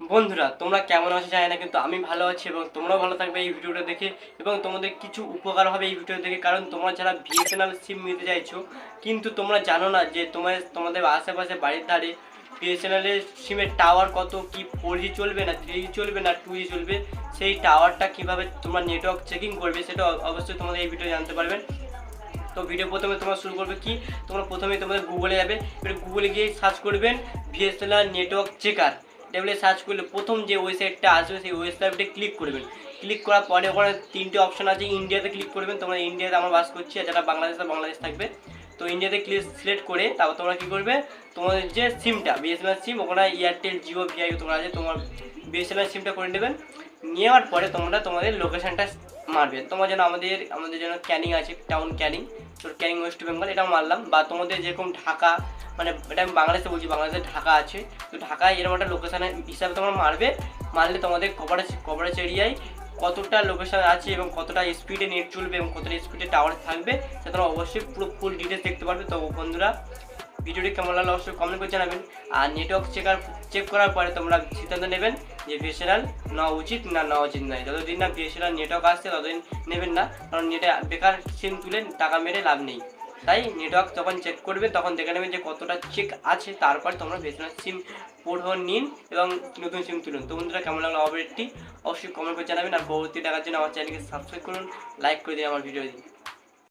বন্ধুরা, তোমরা কেমন আছো জানি না, কিন্তু আমি ভালো আছি এবং তোমরাও ভালো থাকবে এই ভিডিওটা দেখে এবং তোমাদের কিছু উপকার হবে এই ভিডিও দেখে, কারণ তোমরা যারা বিএসএনএল সিম নিতে চাইছো, কিন্তু তোমরা জানো না যে তোমার, তোমাদের আশেপাশে বাড়ির ধারে বিএসএনএলের সিমের টাওয়ার কত, কি ফোর জি চলবে না থ্রি জি চলবে না টু জি চলবে, সেই টাওয়ারটা কীভাবে তোমরা নেটওয়ার্ক চেকিং করবে, সেটা অবশ্যই তোমাদের এই ভিডিও জানতে পারবেন তো ভিডিও প্রথমে তোমরা শুরু করবে কি? তোমরা প্রথমে তোমাদের গুগলে যাবে, এবার গুগলে গিয়ে সার্চ করবেন ভিএসএলআর নেটওয়ার্ক চেকার টেবিলে সার্চ করলে প্রথম যে ওয়েবসাইটটা আসবে সেই ওয়েবসাইটে ক্লিক করবেন। ক্লিক করার পরে ওখানে তিনটে অপশন আছে ইন্ডিয়াতে ক্লিক করবেন, তোমরা ইন্ডিয়াতে আমরা বাস করছি আর যারা বাংলাদেশে বাংলাদেশ থাকবে। তো ইন্ডিয়াতে ক্লিক সিলেক্ট করে তারপর তোমরা কী করবে? তোমাদের যে সিমটা বিএসএনএল সিম ওখানে এয়ারটেল জিও ভিআই তোমরা আছে, তোমার বিএসএনএল সিমটা করে নেবেন। নেওয়ার পরে তোমরা, তোমাদের লোকেশনটা মারবে। তোমার যেন আমাদের আমাদের যেন ক্যানিং আছে টাউন ক্যানিং। তোর ক্যানিং ওয়েস্ট বেঙ্গল এটা মারলাম। বা তোমাদের যেরকম ঢাকা মানে এটা আমি বাংলাদেশে বলছি, বাংলাদেশে ঢাকা আছে। তো ঢাকায় এরকম একটা লোকেশনের হিসাবে তোমরা মারবে। মারলে তোমাদের কভারেজ কভারেজ এরিয়ায় কতটা লোকেশান আছে এবং কতটা স্পিডে নেট চলবে এবং কতটা স্পিডে টাওয়ার থাকবে, সেটা তোমরা অবশ্যই পুরো ফুল ডিটেলস দেখতে পারবে। তো বন্ধুরা ভিডিওটি কেমন লাগল অবশ্যই কমেন্ট করে জানাবেন। আর নেটওয়ার্ক চেকার চেক করার পরে তোমরা সিদ্ধান্ত নেবেন যে বিএসএনএল নেওয়া উচিত না নেওয়া উচিত নয়। যতদিন না বিএসএনএল নেটওয়ার্ক আসছে, ততদিন নেবেন না। কারণ নেটে বেকার সিম তুলে টাকা মেরে লাভ নেই। তাই নেটওয়ার্ক যখন চেক করবে, তখন দেখে নেবেন যে কতটা চেক আছে। তারপর তোমরা বিএসএনএল সিম পোর্ট নিন এবং নতুন সিম তুলুন। তো বন্ধুরা, কেমন লাগল আপডেটটি অবশ্যই কমেন্ট করে জানাবেন। আর পরবর্তী টাকার জন্য আমার চ্যানেলকে সাবস্ক্রাইব করুন লাইক করে দিন আমার ভিডিও দিন